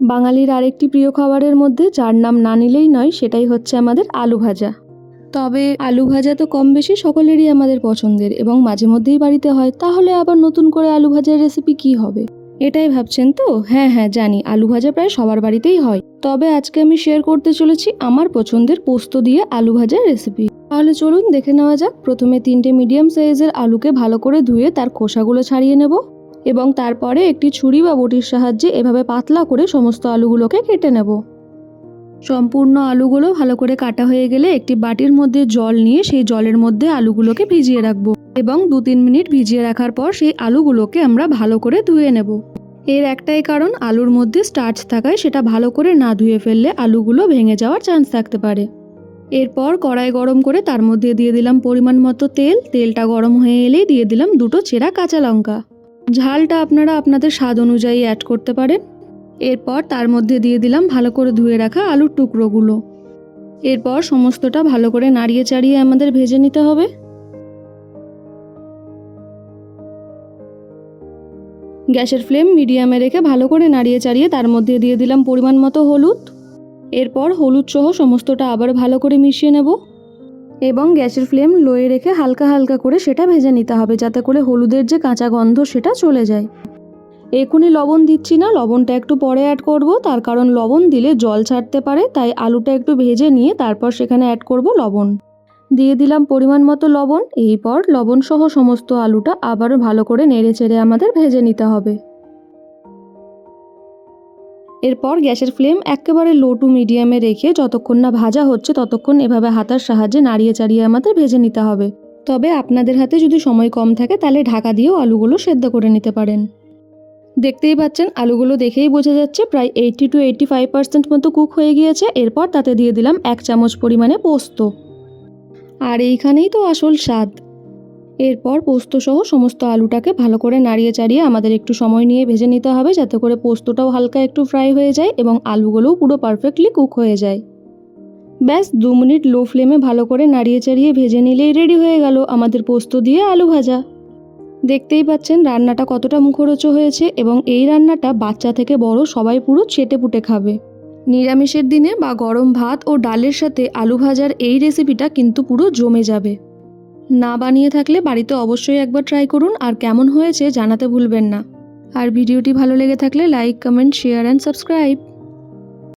বাঙালির আরেকটি প্রিয় খাবারের মধ্যে যার নাম না নিলেই নয়, সেটাই হচ্ছে আমাদের আলু ভাজা। তবে আলু ভাজা তো কম বেশি সকলেরই আমাদের পছন্দের এবং মাঝে মধ্যেই বাড়িতে হয়, তাহলে আবার নতুন করে আলু ভাজার রেসিপি কি হবে? এটাই ভাবছেন তো? হ্যাঁ হ্যাঁ জানি, আলু ভাজা প্রায় সবার বাড়িতেই হয়। তবে আজকে আমি শেয়ার করতে চলেছি আমার পছন্দের পোস্ত দিয়ে আলু ভাজার রেসিপি তাহলে চলুন দেখে নেওয়া যাক, প্রথমে তিনটে মিডিয়াম সাইজের আলুকে ভালো করে ধুয়ে তার খোসাগুলো ছাড়িয়ে নেব। এবং তারপরে একটি ছুরি বা বটির সাহায্যে এভাবে পাতলা করে সমস্ত আলুগুলোকে কেটে নেব। সম্পূর্ণ আলুগুলো ভালো করে কাটা হয়ে গেলে একটি বাটির মধ্যে জল নিয়ে সেই জলের মধ্যে আলুগুলোকে ভিজিয়ে রাখব এবং দু তিন মিনিট ভিজিয়ে রাখার পর সেই আলুগুলোকে আমরা ভালো করে ধুয়ে নেব। এর একটাই কারণ আলুর মধ্যে স্টার্চ থাকায় সেটা ভালো করে না ধুয়ে ফেললে আলুগুলো ভেঙে যাওয়ার চান্স থাকতে পারে। এরপর কড়াই গরম করে তার মধ্যে দিয়ে দিলাম পরিমাণ মতো তেল। তেলটা গরম হয়ে এলেই দিয়ে দিলাম দুটো চেরা কাঁচা লঙ্কা। ঝালটা আপনারা আপনাদের স্বাদ অনুযায়ী অ্যাড করতে পারেন। এরপর তার মধ্যে দিয়ে দিলাম ভালো করে ধুয়ে রাখা আলুর টুকরোগুলো। এরপর সমস্তটা ভালো করে নাড়িয়ে চাড়িয়ে আমাদের ভেজে নিতে হবে। গ্যাসের ফ্লেম মিডিয়ামে রেখে ভালো করে নাড়িয়ে চাড়িয়ে তার মধ্যে দিয়ে দিলাম পরিমাণ মতো হলুদ। এরপর হলুদ সহ সমস্তটা আবার ভালো করে মিশিয়ে নেব। এবং গ্যাসের ফ্লেম লোয়ে রেখে হালকা হালকা করে সেটা ভেজে নিতে হবে যাতে করে হলুদের যে কাঁচা গন্ধ সেটা চলে যায়। এখনই লবণ দিচ্ছি না, লবণটা একটু পরে অ্যাড করব, তার কারণ লবণ দিলে জল ছাড়তে পারে, তাই আলুটা একটু ভেজে নিয়ে তারপর সেখানে অ্যাড করব লবণ। দিয়ে দিলাম পরিমাণ মতো লবণ, এরপর লবণ সহ সমস্ত আলুটা আবারও ভালো করে নেড়ে চেড়ে আমাদের ভেজে নিতে হবে। এরপর গ্যাসের ফ্লেম একেবারে লো টু মিডিয়ামে রেখে যতক্ষণ না ভাজা হচ্ছে ততক্ষণ এভাবে হাতার সাহায্যে নাড়িয়ে চাড়িয়ে আমাদের ভেজে নিতে হবে। তবে আপনাদের হাতে যদি সময় কম থাকে তাহলে ঢাকা দিয়েও আলুগুলো সেদ্ধ করে নিতে পারেন। দেখতেই পাচ্ছেন, আলুগুলো দেখেই বোঝা যাচ্ছে প্রায় eighty to eighty five percent মতো কুক হয়ে গিয়েছে। এরপর তাতে দিয়ে দিলাম এক চামচ পরিমাণে পোস্ত। আর এইখানেই তো আসল স্বাদ। এরপর পোস্ত সহ সমস্ত আলুটাকে ভালো করে নাড়িয়ে চাড়িয়ে আমাদের একটু সময় নিয়ে ভেজে নিতে হবে যাতে করে পোস্তটাও হালকা একটু ফ্রাই হয়ে যায় এবং আলুগুলোও পুরো পারফেক্টলি কুক হয়ে যায়। ব্যাস, দু মিনিট লো ফ্লেমে ভালো করে নাড়িয়ে চাড়িয়ে ভেজে নিলেই রেডি হয়ে গেল আমাদের পোস্ত দিয়ে আলু ভাজা। দেখতেই পাচ্ছেন রান্নাটা কতটা মুখরোচ হয়েছে এবং এই রান্নাটা বাচ্চা থেকে বড় সবাই পুরো চেটে পুটে খাবে। নিরামিষের দিনে বা গরম ভাত ও ডালের সাথে আলু ভাজার এই রেসিপিটা কিন্তু পুরো জমে যাবে। না বানিয়ে থাকলে বাড়িতে অবশ্যই একবার ট্রাই করুন, আর কেমন হয়েছে জানাতে ভুলবেন না। আর ভিডিওটি ভালো লেগে থাকলে like comment share and subscribe